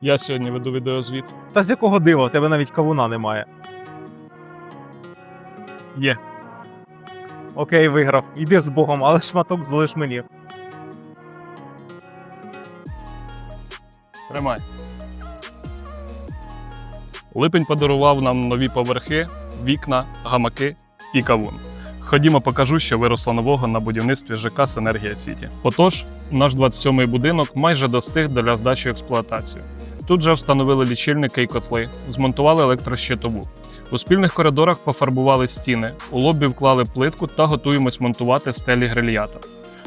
Я сьогодні веду відеозвіт. Та з якого дива, у тебе навіть кавуна немає. Є. Окей, виграв. Іди з Богом, але шматок залиш мені. Тримай. Липень подарував нам нові поверхи, вікна, гамаки і кавун. Ходімо, покажу, що виросло нового на будівництві ЖК Синергія Сіті. Отож, наш 27-й будинок майже достиг для здачі в експлуатацію. Тут же встановили лічильники і котли, змонтували електрощитову. У спільних коридорах пофарбували стіни, у лобі вклали плитку та готуємось монтувати стелі грильята.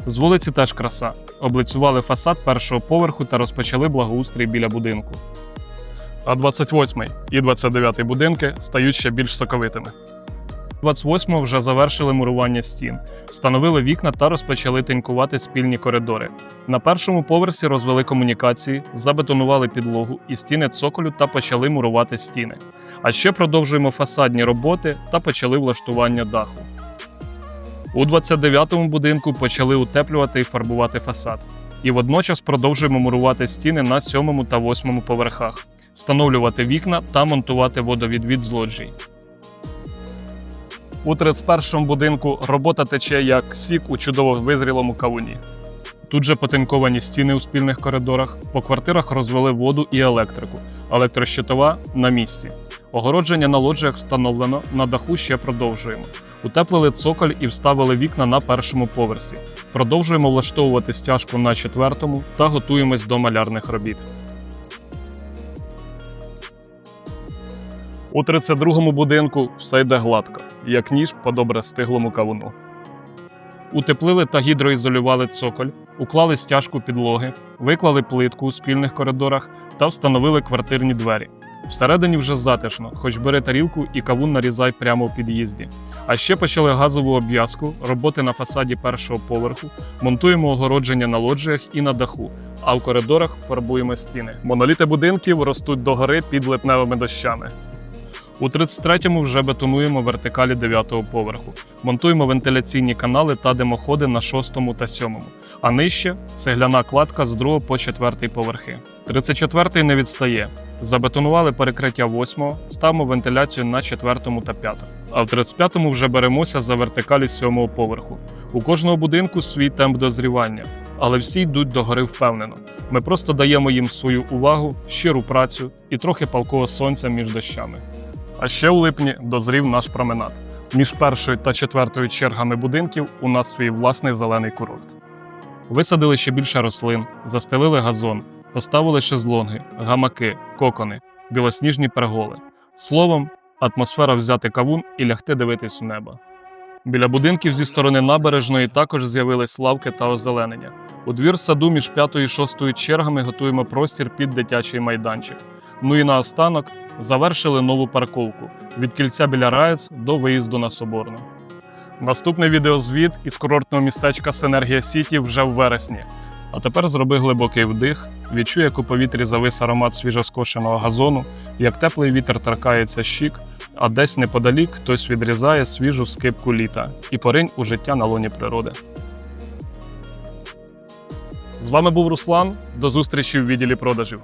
З вулиці теж краса. Облицювали фасад першого поверху та розпочали благоустрій біля будинку. А 28 і 29 будинки стають ще більш соковитими. 28 вже завершили мурування стін, встановили вікна та розпочали тинькувати спільні коридори. На першому поверсі розвели комунікації, забетонували підлогу і стіни цоколю та почали мурувати стіни. А ще продовжуємо фасадні роботи та почали влаштування даху. У 29-му будинку почали утеплювати і фарбувати фасад. І водночас продовжуємо мурувати стіни на 7 та 8 поверхах, встановлювати вікна та монтувати водовідвід з лоджій. У 31-му будинку робота тече як сік у чудово визрілому кавуні. Тут же потинковані стіни у спільних коридорах, по квартирах розвели воду і електрику, електрощитова на місці. Огородження на лоджіях встановлено, на даху ще продовжуємо. Утеплили цоколь і вставили вікна на першому поверсі. Продовжуємо влаштовувати стяжку на четвертому та готуємось до малярних робіт. У 32-му будинку все йде гладко, як ніж по добре стиглому кавуну. Утеплили та гідроізолювали цоколь, уклали стяжку підлоги, виклали плитку у спільних коридорах та встановили квартирні двері. Всередині вже затишно, хоч бери тарілку і кавун нарізай прямо в під'їзді. А ще почали газову обв'язку, роботи на фасаді першого поверху, монтуємо огородження на лоджіях і на даху, а в коридорах фарбуємо стіни. Моноліти будинків ростуть догори під липневими дощами. У 33-му вже бетонуємо вертикалі 9-го поверху, монтуємо вентиляційні канали та димоходи на 6-му та 7-му, а нижче цегляна кладка з 2 по 4 поверхи. 34-й не відстає. Забетонували перекриття 8-го, ставимо вентиляцію на 4-му та 5-му. А в 35-му вже беремося за вертикалі 7-го поверху. У кожного будинку свій темп дозрівання, але всі йдуть до гори впевнено. Ми просто даємо їм свою увагу, щиру працю і трохи палкого сонця між дощами. А ще у липні дозрів наш променад. Між першою та четвертою чергами будинків у нас свій власний зелений курорт. Висадили ще більше рослин, застелили газон, поставили шезлонги, гамаки, кокони, білосніжні перголи. Словом, атмосфера взяти кавун і лягти дивитись у небо. Біля будинків зі сторони набережної також з'явились лавки та озеленення. У двір саду між п'ятою і шостою чергами готуємо простір під дитячий майданчик. Ну і наостанок завершили нову парковку від кільця біля Раєць до виїзду на Соборну. Наступний відеозвіт із курортного містечка Синергія Сіті вже в вересні. А тепер зроби глибокий вдих, відчуй, як у повітрі завис аромат свіжоскошеного газону, як теплий вітер торкається щік, а десь неподалік хтось відрізає свіжу скипку літа і поринь у життя на лоні природи. З вами був Руслан. До зустрічі в відділі продажів.